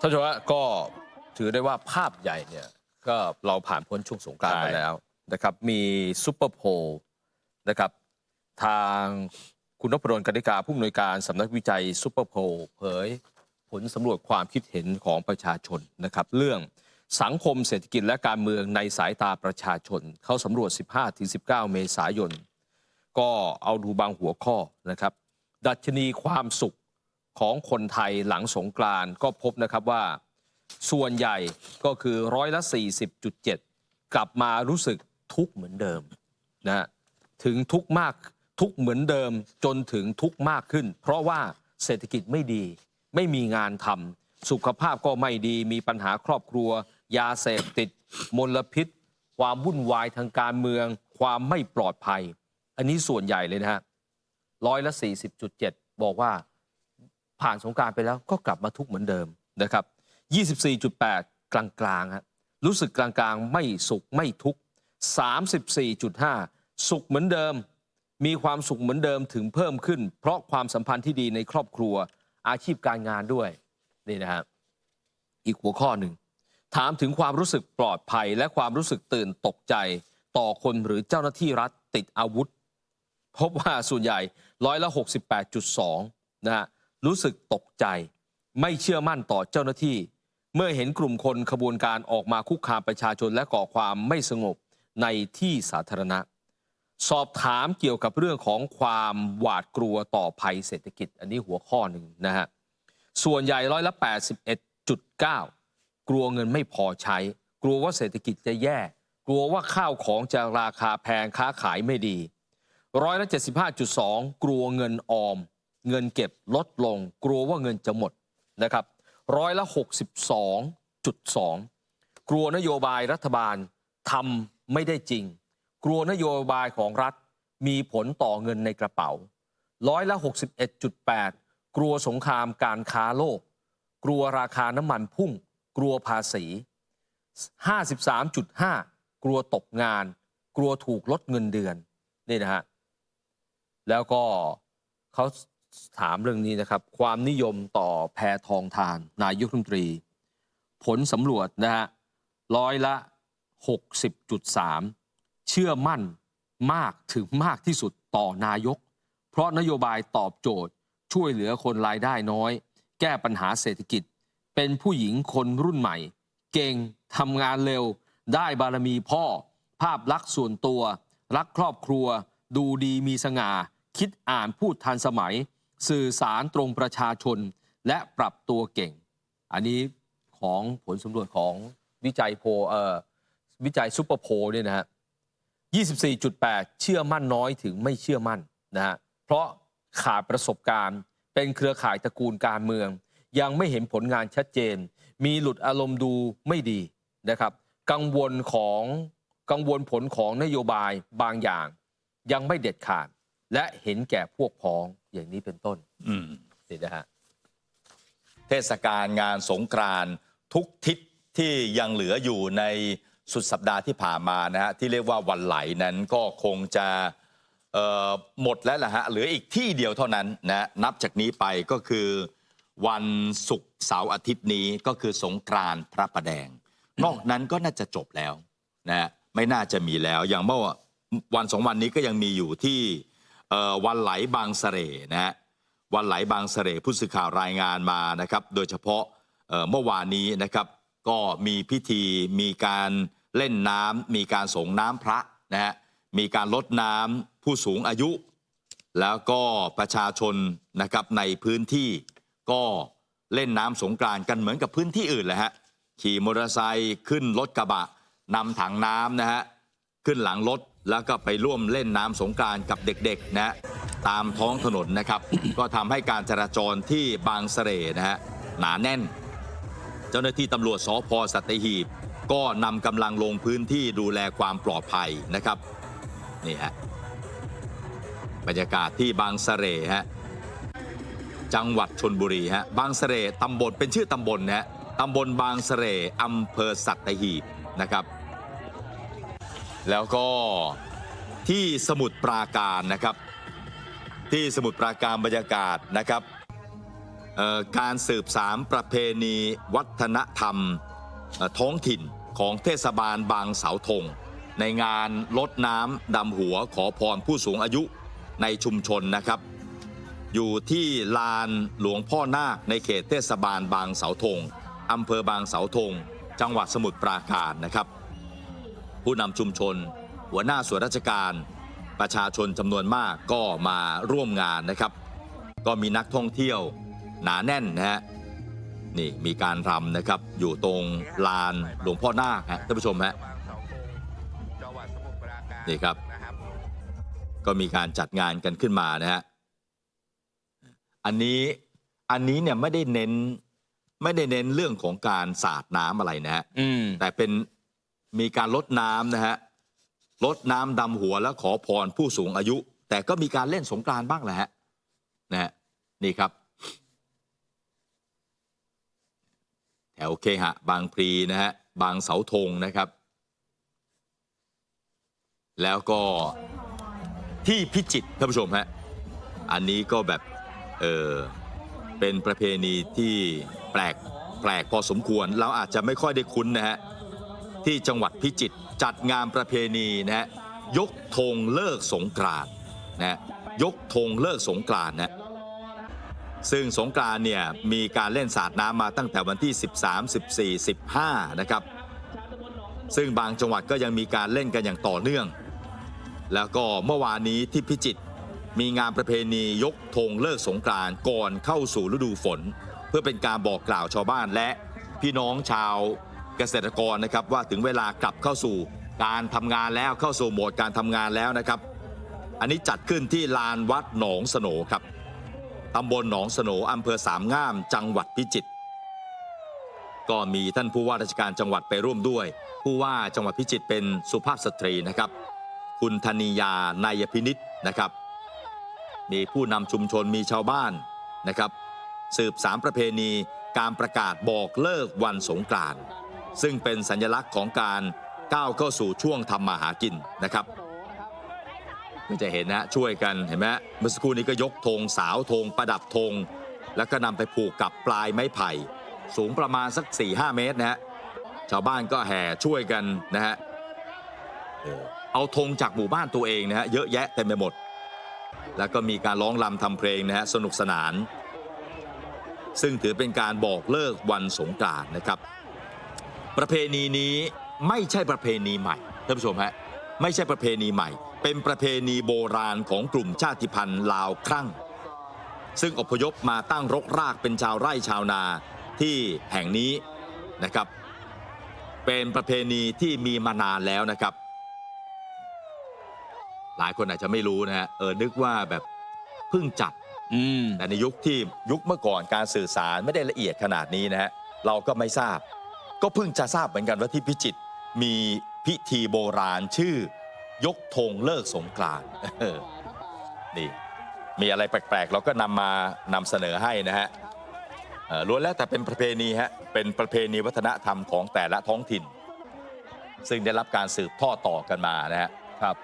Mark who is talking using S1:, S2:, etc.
S1: ท่านผู้ชมฮะก็ถือได้ว่าภาพใหญ่เนี่ยก็เราผ่านพ้นช่วงสงกรานต์
S2: ใช่
S1: มาแล้วนะครับ มีซูเปอร์โพลนะครับ ทางคุณนพดลกนิกาผู้อำนวยการสำนักวิจัยซูเปอร์โพลเผยผลสำรวจความคิดเห็นของประชาชนนะครับ เรื่องสังคมเศรษฐกิจและการเมืองในสายตาประชาชน เขาสำรวจ 15-19 เมษายน ก็เอาดูบางหัวข้อนะครับ ดัชนีความสุข ของคนไทยหลังสงกรานก็พบนะครับว่า ส่วนใหญ่ก็คือร้อยละ 40.7 กลับมารู้สึกทุกข์เหมือนเดิมนะฮะถึงทุกข์มากทุกข์เหมือนเดิมจนถึงทุกข์มากขึ้น เพราะว่าเศรษฐกิจไม่ดี ไม่มีงานทำสุขภาพก็ไม่ดีมีปัญหาครอบครัว ยาเสพติด มลพิษ ความวุ่นวายทางการเมือง ความไม่ปลอดภัย อันนี้ส่วนใหญ่เลยนะฮะร้อยละ40.7 บอกว่า ผ่านสงกรารไปแล้วก็กลับมาทุกข์เหมือนเดิมนะครับ 24.8 กลางกลางๆฮะรู้สึกกลางกลางๆ ไม่สุขไม่ทุกข์ 34.5 สุขเหมือนเดิม มีความสุขเหมือนเดิมถึงเพิ่มขึ้น เพราะความสัมพันธ์ที่ดีในครอบครัวอาชีพการงานด้วยนี่นะฮะอีกหัวข้อหนึ่ง ถามถึงความรู้สึกปลอดภัย และความรู้สึกตื่นตกใจ ต่อคนหรือเจ้าหน้าที่รัฐติดอาวุธ พบว่าส่วนใหญ่ร้อยละ 68.2 นะฮะ รู้สึกตกใจ ไม่เชื่อมั่นต่อเจ้าหน้าที่ เมื่อเห็นกลุ่มคนขบวนการออกมาคุกคามประชาชนและก่อความไม่สงบในที่สาธารณะ สอบถามเกี่ยวกับเรื่องของความหวาดกลัวต่อภัยเศรษฐกิจ อันนี้หัวข้อหนึ่งนะฮะส่วนใหญ่ร้อยละ 81.9 กลัวเงินไม่พอใช้ กลัวว่าเศรษฐกิจจะแย่ กลัวว่าข้าวของจะราคาแพงค้าขายไม่ดีร้อยละ75.2 กลัวเงินออม เงินเก็บลดลงกลัวว่าเงินจะหมดนะครับร้อยละ 62.2 กลัวนโยบายรัฐบาลทำไม่ได้จริง กลัวนโยบายของรัฐมีผลต่อเงินในกระเป๋าร้อยละ 61.8 กลัวสงครามการค้าโลก กลัวราคาน้ำมันพุ่ง กลัวภาษี 53.5 กลัวตกงาน กลัวถูกลดเงินเดือนนี่นะฮะแล้วก็เขา ถามเรื่องนี้นะครับ ความนิยมต่อแพทองทาน นายกรัฐมนตรี ผลสำรวจนะฮะร้อยละ 60.3 เชื่อมั่นมากถึงมากที่สุดต่อนายก เพราะนโยบายตอบโจทย์ ช่วยเหลือคนรายได้น้อย แก้ปัญหาเศรษฐกิจ เป็นผู้หญิงคนรุ่นใหม่ เก่งทำงานเร็ว ได้บารมีพ่อ ภาพลักษณ์ส่วนตัว รักครอบครัว ดูดีมีสง่า คิดอ่านพูดทันสมัย สื่อสารตรงประชาชนและปรับตัวเก่ง อันนี้ของผลสำรวจของวิจัยโพเอ่อวิจัยซูเปอร์โพเนี่ยนะฮะ 24.8 เชื่อมั่นน้อยถึงไม่เชื่อมั่นนะฮะ เพราะขาดประสบการณ์ เป็นเครือข่ายตระกูลการเมือง ยังไม่เห็นผลงานชัดเจน มีหลุดอารมณ์ดูไม่ดีนะครับ กังวลของกังวลผลของนโยบายบางอย่าง ยังไม่เด็ดขาด และเห็นแก่พวกพ้องอย่างนี้เป็นต้น
S2: อืม
S1: นี่นะฮะ
S2: เทศกาลงานสงกรานต์ทุกทิศที่ยังเหลืออยู่ในสุดสัปดาห์ที่ผ่านมานะฮะที่เรียกว่าวันไหลนั้นก็คงจะเอ่อหมดแล้วล่ะฮะเหลืออีกที่เดียวเท่านั้นนะนับจากนี้ไปก็คือวันศุกร์เสาร์อาทิตย์นี้ก็คือสงกรานต์พระประแดง นอกนั้นก็น่าจะจบแล้วนะฮะไม่น่าจะมีแล้วอย่างเมื่อวันสองวันนี้ก็ยังมีอยู่ที่เอ่อ วันไหลบางเสร่นะฮะวันไหลบางเสร่ผู้สื่อข่าวรายงานมานะครับ โดยเฉพาะเมื่อวานนี้นะครับ ก็มีพิธีมีการเล่นน้ำมีการส่งน้ำพระนะฮะมีการลดน้ำผู้สูงอายุ แล้วก็ประชาชนนะครับในพื้นที่ก็เล่นน้ำสงกรานกันเหมือนกับพื้นที่อื่นแหละฮะขี่มอเตอร์ไซค์ขึ้นรถกระบะนำถังน้ำนะฮะขึ้นหลังรถ แล้วก็ไปร่วมเล่นน้ำสงกรานต์กับเด็กๆนะตามท้องถนนนะครับ ก็ทำให้การจราจรที่บางเสร่นะฮะหนาแน่น เจ้าหน้าที่ตำรวจสพสัตหีบ ก็นำกำลังลงพื้นที่ดูแลความปลอดภัยนะครับนี่ฮะบรรยากาศที่บางเสร่ฮะจังหวัดชนบุรีฮะบางเสร่ตำบลเป็นชื่อตำบลนะฮะตำบลบางเสร่อำเภอสัตหีบนะครับ แล้วก็ที่สมุทรปราการนะครับ ที่สมุทรปราการบรรยากาศนะครับการสืบสารประเพณีวัฒนธรรมท้องถิ่นของเทศบาลบางเสาธง ในงานลดน้ำดำหัวขอพรผู้สูงอายุในชุมชนนะครับ อยู่ที่ลานหลวงพ่อนาคในเขตเทศบาลบางเสาธงอำเภอบางเสาธง จังหวัดสมุทรปราการนะครับ ผู้นำชุมชน หัวหน้าส่วนราชการ ประชาชนจำนวนมากก็มาร่วมงานนะครับ ก็มีนักท่องเที่ยวหนาแน่นนะฮะนี่มีการรำนะครับ อยู่ตรงลานหลวงพ่อนาคฮะท่านผู้ชมฮะ
S3: จังหวัดสมุทรปราการ
S2: นี่ครับ
S3: นะครับ
S2: ก็มีการจัดงานกันขึ้นมานะฮะอันนี้อันนี้เนี่ยไม่ได้เน้นไม่ได้เน้นเรื่องของการสาดน้ำอะไรนะฮะ
S1: อืม
S2: แต่เป็น มีการลดน้ำนะฮะลดน้ำดำหัวและขอพรผู้สูงอายุ แต่ก็มีการเล่นสงกรานบ้างแหละฮะนะฮะนี่ครับ แถวเคหะ บางพลีนะฮะบางเสาธงนะครับ แล้วก็ที่พิจิตรท่านผู้ชมฮะอันนี้ก็แบบเออเป็นประเพณีที่แปลกแปลกพอสมควร เราอาจจะไม่ค่อยได้คุ้นนะฮะ ที่จังหวัดพิจิตรจัดงานประเพณีนะฮะยกธงเลิกสงกรานนะฮะยกธงเลิกสงกรานนะซึ่งสงกรานเนี่ยมีการเล่นสาดน้ำมาตั้งแต่วันที่ 13 14 15 นะครับ ซึ่งบางจังหวัดก็ยังมีการเล่นกันอย่างต่อเนื่อง แล้วก็เมื่อวานนี้ที่พิจิตรมีงานประเพณียกธงเลิกสงกรานก่อนเข้าสู่ฤดูฝน เพื่อเป็นการบอกกล่าวชาวบ้านและพี่น้องชาว เกษตรกรนะครับว่าถึงเวลากลับเข้าสู่การทำงานแล้วเข้าสู่โหมดการทำงานแล้วนะครับ อันนี้จัดขึ้นที่ลานวัดหนองสโนครับตำบลหนองสโนอำเภอสามงาม จังหวัดพิจิตรก็มีท่านผู้ว่าราชการจังหวัดไปร่วมด้วย ผู้ว่าจังหวัดพิจิตรเป็นสุภาพสตรีนะครับ คุณธนียานายพินิษนะครับ มีผู้นำชุมชนมีชาวบ้านนะครับ สืบสารประเพณีการประกาศบอกเลิกวันสงกรานต์ ซึ่งเป็นสัญลักษณ์ของการก้าวเข้าสู่ช่วงทำมาหากินนะครับก็จะเห็นนะช่วยกันเห็นไหมเมื่อสักครู่นี้ก็ยกธงสาวธงประดับธงแล้วก็นำไปผูกกับปลายไม้ไผ่ สูงประมาณสัก 4-5 เมตรนะฮะชาวบ้านก็แห่ช่วยกันนะฮะเอาธงจากหมู่บ้านตัวเองนะฮะเยอะแยะเต็มไปหมด แล้วก็มีการร้องรำทำเพลงนะฮะสนุกสนาน ซึ่งถือเป็นการบอกเลิกวันสงกรานต์นะครับ ประเพณีนี้ไม่ใช่ประเพณีใหม่ท่านผู้ชมฮะไม่ใช่ประเพณีใหม่ เป็นประเพณีโบราณของกลุ่มชาติพันธุ์ลาวครั่ง ซึ่งอพยพมาตั้งรกรากเป็นชาวไร่ชาวนาที่แห่งนี้นะครับ เป็นประเพณีที่มีมานานแล้วนะครับ หลายคนอาจจะไม่รู้นะฮะเออนึกว่าแบบเพิ่งจัด
S1: อืม
S2: แต่ในยุคที่ยุคเมื่อก่อนการสื่อสารไม่ได้ละเอียดขนาดนี้นะฮะเราก็ไม่ทราบ ก็เพิ่งจะทราบเหมือนกันว่าที่พิจิตรมีพิธีโบราณชื่อยกธงเลิกสงกรานต์นี่มีอะไรแปลกๆ เราก็นำมานำเสนอให้นะฮะล้วนแล้วแต่เป็นประเพณีฮะเป็นประเพณีวัฒนธรรมของแต่ละท้องถิ่น ซึ่งได้รับการสืบทอดต่อกันมานะฮะ
S1: ครับ